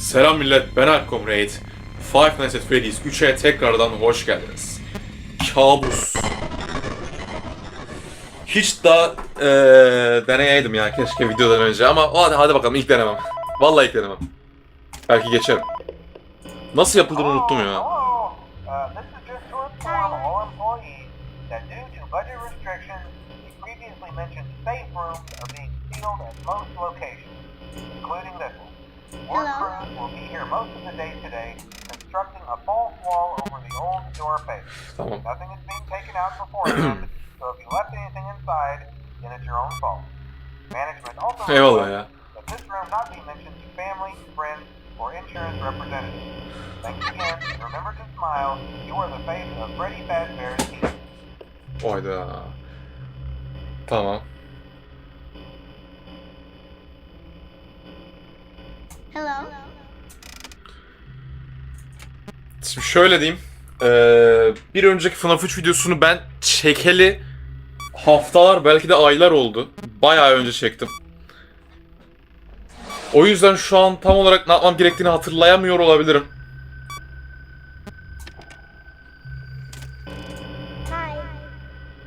Selam millet, ben Akkom Raid. Five Nights at Freddy's 3'e tekrardan hoş geldiniz. Kabus. Hiç daha eee deneyeydim ya keşke videodan önce ama hadi, hadi bakalım ilk denemem. Vallahi ilk denemem. Belki geçerim. Nasıl yapıldığını unuttum ya. İncluding this one. Work Hello. crews will be here most of the day today, constructing a false wall over the old door face. Tamam. Nothing is being taken out beforehand, so if you left anything inside, then it's your own fault. Management also Eyvallah requests ya. that this room not be mentioned to family, friends, or insurance representatives. Thanks again, and remember to smile. You are the face of Freddy Fazbear's team. Oyda. Tamam. Hello. Şimdi şöyle diyeyim. Eee, bir önceki FNAF 3 videosunu ben çekeli haftalar belki de aylar oldu. Bayağı önce çektim. O yüzden şu an tam olarak ne yapmam gerektiğini hatırlayamıyor olabilirim.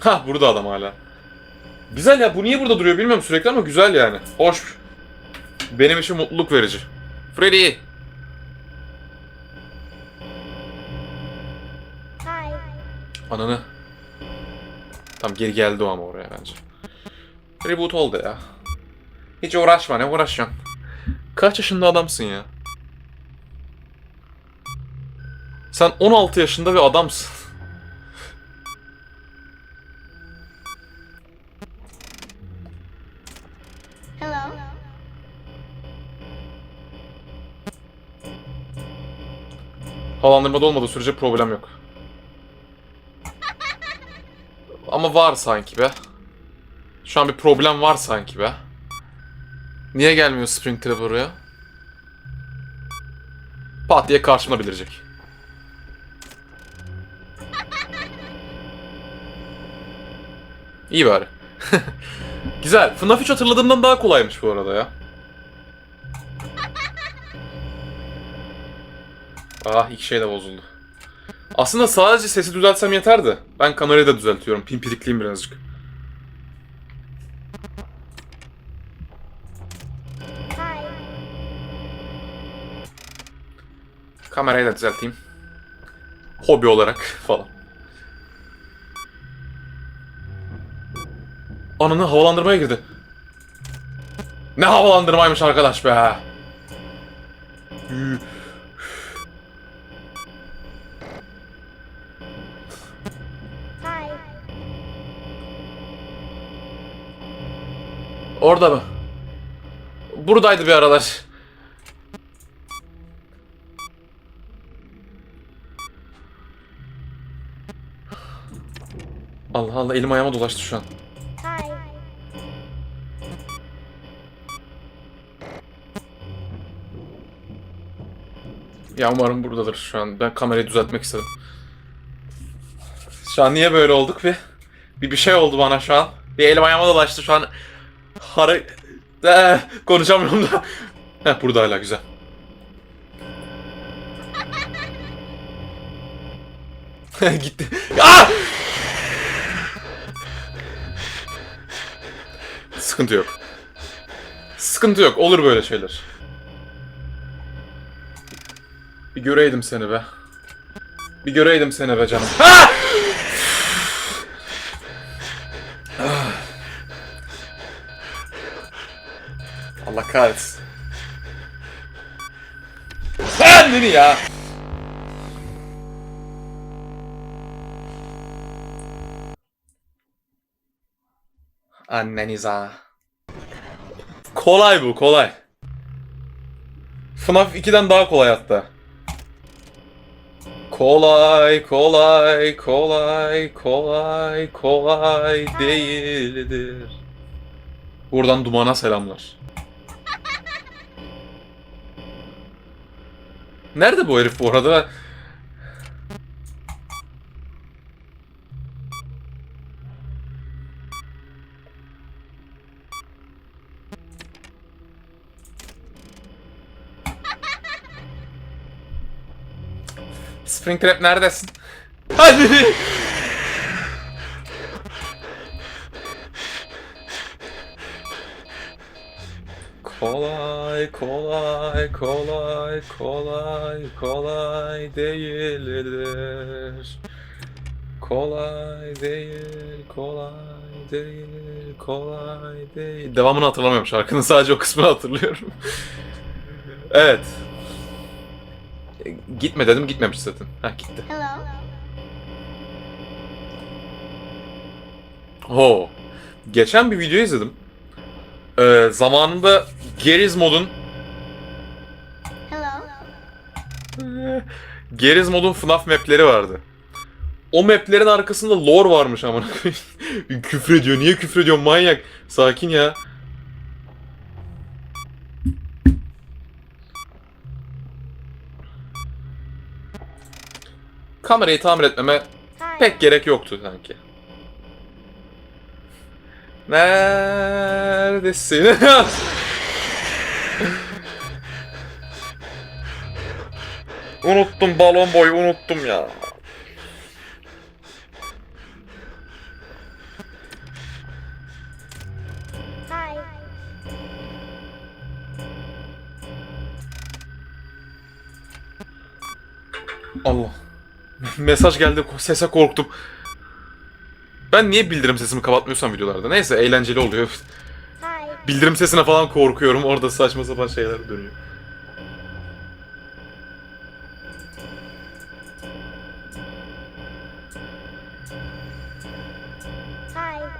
Ha burada adam hala. Güzel ya bu niye burada duruyor bilmiyorum sürekli ama güzel yani. Hoş. Benim için mutluluk verici. Freddy. Hi. Ananı. Tam geri geldi o ama oraya bence. Reboot oldu ya. Hiç uğraşma ne uğraşıyorsun? Kaç yaşında adamsın ya? Sen 16 yaşında bir adamsın. Havalandırmada olmadığı sürece problem yok. Ama var sanki be. Şu an bir problem var sanki be. Niye gelmiyor Springtrap oraya? Pat diye karşıma belirecek. İyi bari. Güzel. FNAF 3 hatırladığımdan daha kolaymış bu arada ya. Ah iki şey de bozuldu. Aslında sadece sesi düzeltsem yeterdi. Ben kamerayı da düzeltiyorum. Pimpirikliyim birazcık. Kamerayı da düzelteyim. Hobi olarak falan. Ananı havalandırmaya girdi. Ne havalandırmaymış arkadaş be. Üh. Orada mı? Buradaydı bir aralar. Allah Allah elim ayağıma dolaştı şu an. Ya umarım buradadır şu an. Ben kamerayı düzeltmek istedim. Şu an niye böyle olduk bir? Bir bir şey oldu bana şu an. Bir elim ayağıma dolaştı şu an. Hara... Ee, konuşamıyorum da. Heh burada hala güzel. Gitti. Ah! Sıkıntı yok. Sıkıntı yok. Olur böyle şeyler. Bir göreydim seni be. Bir göreydim seni be canım. Ah! Allah kahretsin. Kendini ya. Anneniz ha. Kolay bu kolay. FNAF 2'den daha kolay hatta. Kolay, kolay, kolay, kolay, kolay değildir. Buradan Duman'a selamlar. Nerede bu herif bu arada? Spring Trap neredesin? Hadi! Kolay kolay kolay kolay kolay değildir. Kolay değil, kolay değil, kolay değil. Devamını hatırlamıyorum şarkının sadece o kısmını hatırlıyorum. evet. E, Gitme dedim gitmemiş zaten. Ha gitti. Hello. Oo. Geçen bir video izledim. Ee, zamanında Geriz modun. Geriz modun FNAF mapleri vardı. O maplerin arkasında lore varmış koyayım. küfür ediyor. Niye küfür ediyor manyak? Sakin ya. Kamerayı tamir etmeme pek gerek yoktu sanki. Neredesin? unuttum balon boyu unuttum ya. Hi. Allah. Mesaj geldi sese korktum. Ben niye bildirim sesimi kapatmıyorsam videolarda? Neyse eğlenceli oluyor. Hi. Bildirim sesine falan korkuyorum. Orada saçma sapan şeyler dönüyor.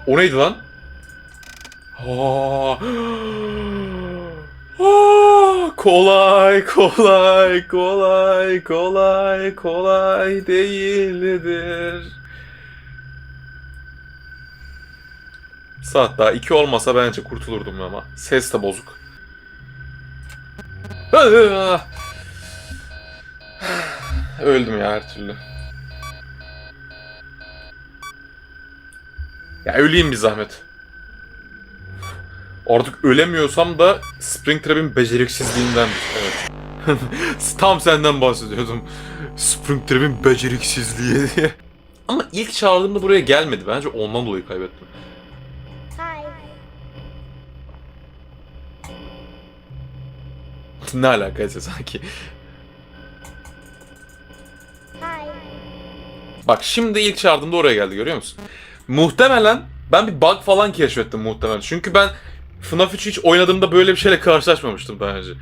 O neydi lan? Aa. Kolay kolay kolay kolay kolay değildir. Saat daha 2 olmasa bence kurtulurdum ama. Ses de bozuk. Öldüm ya her türlü. Ya öleyim bir zahmet. Artık ölemiyorsam da Springtrap'in beceriksizliğinden. Evet. Tam senden bahsediyordum. Springtrap'in beceriksizliği diye. Ama ilk çağırdığımda buraya gelmedi. Bence ondan dolayı kaybettim. Ne alakaysa sanki. Bak şimdi ilk çağırdığımda oraya geldi görüyor musun? Muhtemelen ben bir bug falan keşfettim muhtemelen. Çünkü ben FNAF 3'ü hiç oynadığımda böyle bir şeyle karşılaşmamıştım daha önce.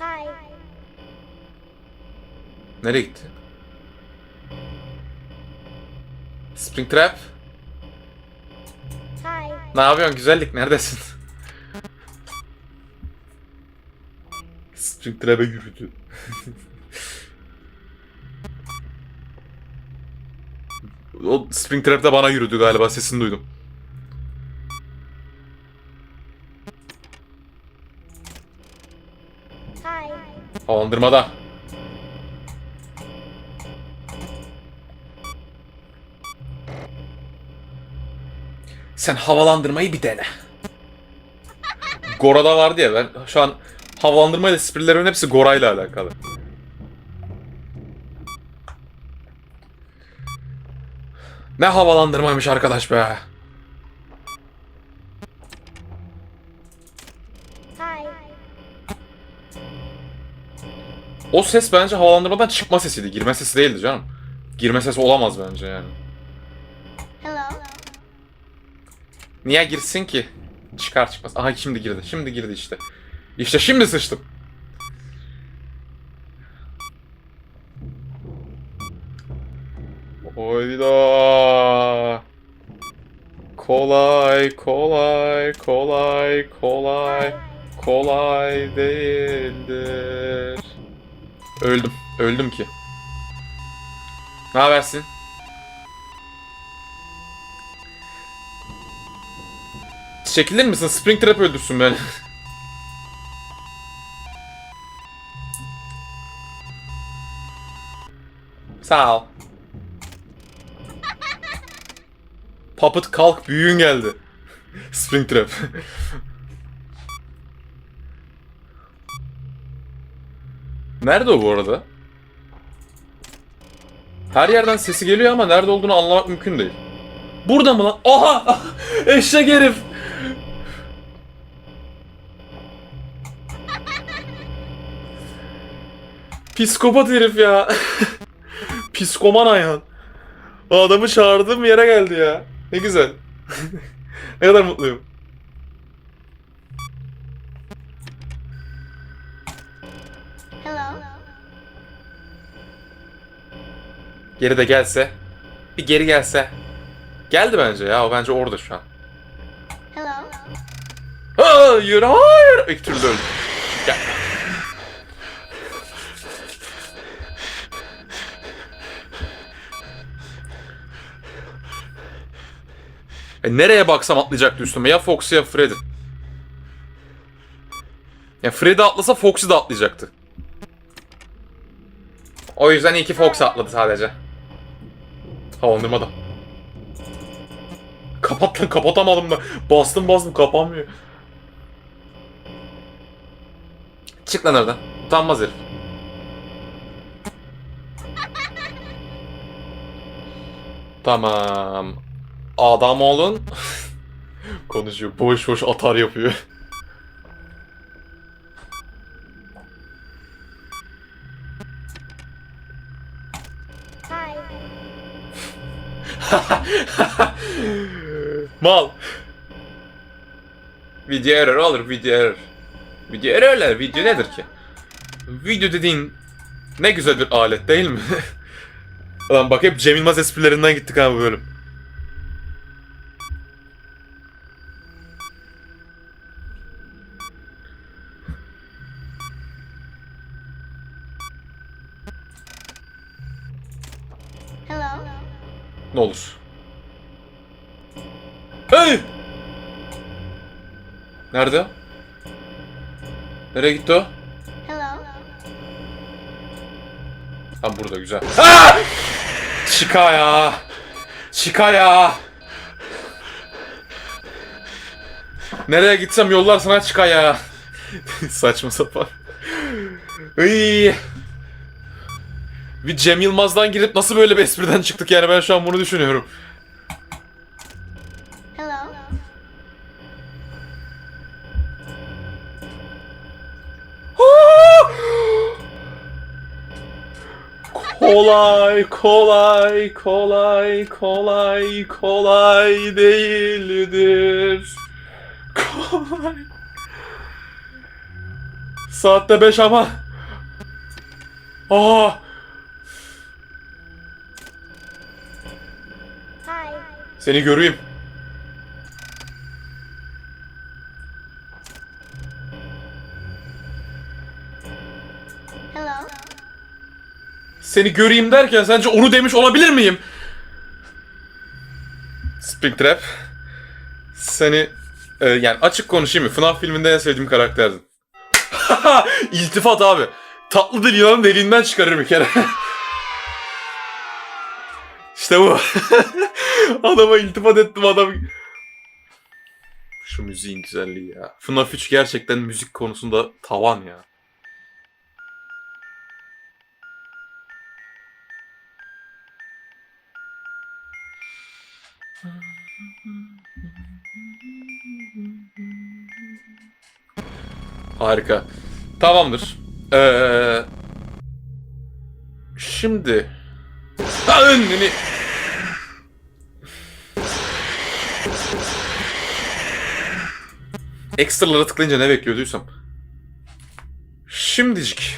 Hi. Nereye gitti? Springtrap? Hi. Ne yapıyorsun güzellik neredesin? Springtrap'e yürüdü. o Springtrap de bana yürüdü galiba sesini duydum. Hi. Havalandırmada. Sen havalandırmayı bir dene. Gora'da vardı ya ben şu an havalandırmayla sprillerimin hepsi Gora'yla alakalı. Ne havalandırmaymış arkadaş be. O ses bence havalandırmadan çıkma sesiydi. Girme sesi değildi canım. Girme sesi olamaz bence yani. Hello. Niye girsin ki? Çıkar çıkmaz. Aha şimdi girdi. Şimdi girdi işte. İşte şimdi sıçtım. Oyda. Kolay kolay kolay kolay kolay değildir. Öldüm. Öldüm ki. Ne habersin? Çekilir misin? Springtrap öldürsün beni. Sağ ol. Puppet kalk büyüğün geldi. Springtrap. Nerede o bu arada? Her yerden sesi geliyor ama nerede olduğunu anlamak mümkün değil. Burada mı lan? Oha! Eşek herif! Psikopat herif ya. Psikoman. O adamı çağırdığım yere geldi ya. Ne güzel. ne kadar mutluyum. Hello. Geri de gelse. Bir geri gelse. Geldi bence ya. O bence orada şu an. Hello. Hayır hayır. İlk türlü öldü. Gel. E nereye baksam atlayacaktı üstüme. Ya Foxy ya Freddy. Ya Freddy atlasa Foxy de atlayacaktı. O yüzden iyi ki Fox atladı sadece. Havalandırmada. Kapat lan kapatamadım da. Bastım bastım kapanmıyor. Çık lan oradan. Utanmaz herif. Tamam. Adam olun. Konuşuyor. Boş boş atar yapıyor. Mal. Video error olur video error. Video errorler video nedir ki? Video dediğin ne güzel bir alet değil mi? Lan bak hep Cem Yılmaz esprilerinden gittik abi bu bölüm. Ne olur. Hey! Nerede? Nereye gitti o? Hello. Tam burada güzel. Aa! Çıka ya. Çıka ya. Nereye gitsem yollar sana çıka ya. Saçma sapan. Iy. Bir Cem Yılmaz'dan girip nasıl böyle bir espriden çıktık yani ben şu an bunu düşünüyorum. Hello. Kolay, kolay, kolay, kolay, kolay değildir. Kolay. Saatte beş ama. Aa, Hi. Seni göreyim. Hello. Seni göreyim derken sence onu demiş olabilir miyim? Springtrap. Seni e, yani açık konuşayım mı? FNAF filminde en sevdiğim karakterdin. İltifat abi. Tatlı dil yılanın deliğinden çıkarır bir kere. işte bu. Adama iltifat ettim adam. Şu müziğin güzelliği ya. FNAF 3 gerçekten müzik konusunda tavan ya. Harika. Tamamdır. Ee, şimdi... Ha, önünü... Ekstralara tıklayınca ne bekliyorduysam. Şimdicik.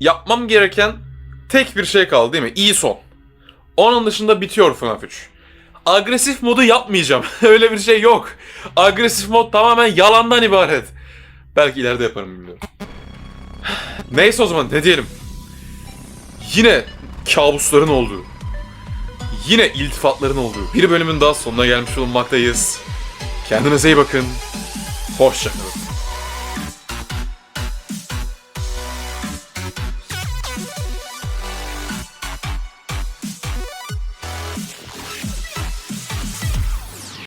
Yapmam gereken tek bir şey kaldı değil mi? İyi son. Onun dışında bitiyor FNAF 3. Agresif modu yapmayacağım. Öyle bir şey yok. Agresif mod tamamen yalandan ibaret. Belki ileride yaparım bilmiyorum. Neyse o zaman ne diyelim. Yine kabusların olduğu, yine iltifatların olduğu bir bölümün daha sonuna gelmiş bulunmaktayız. Kendinize iyi bakın. portion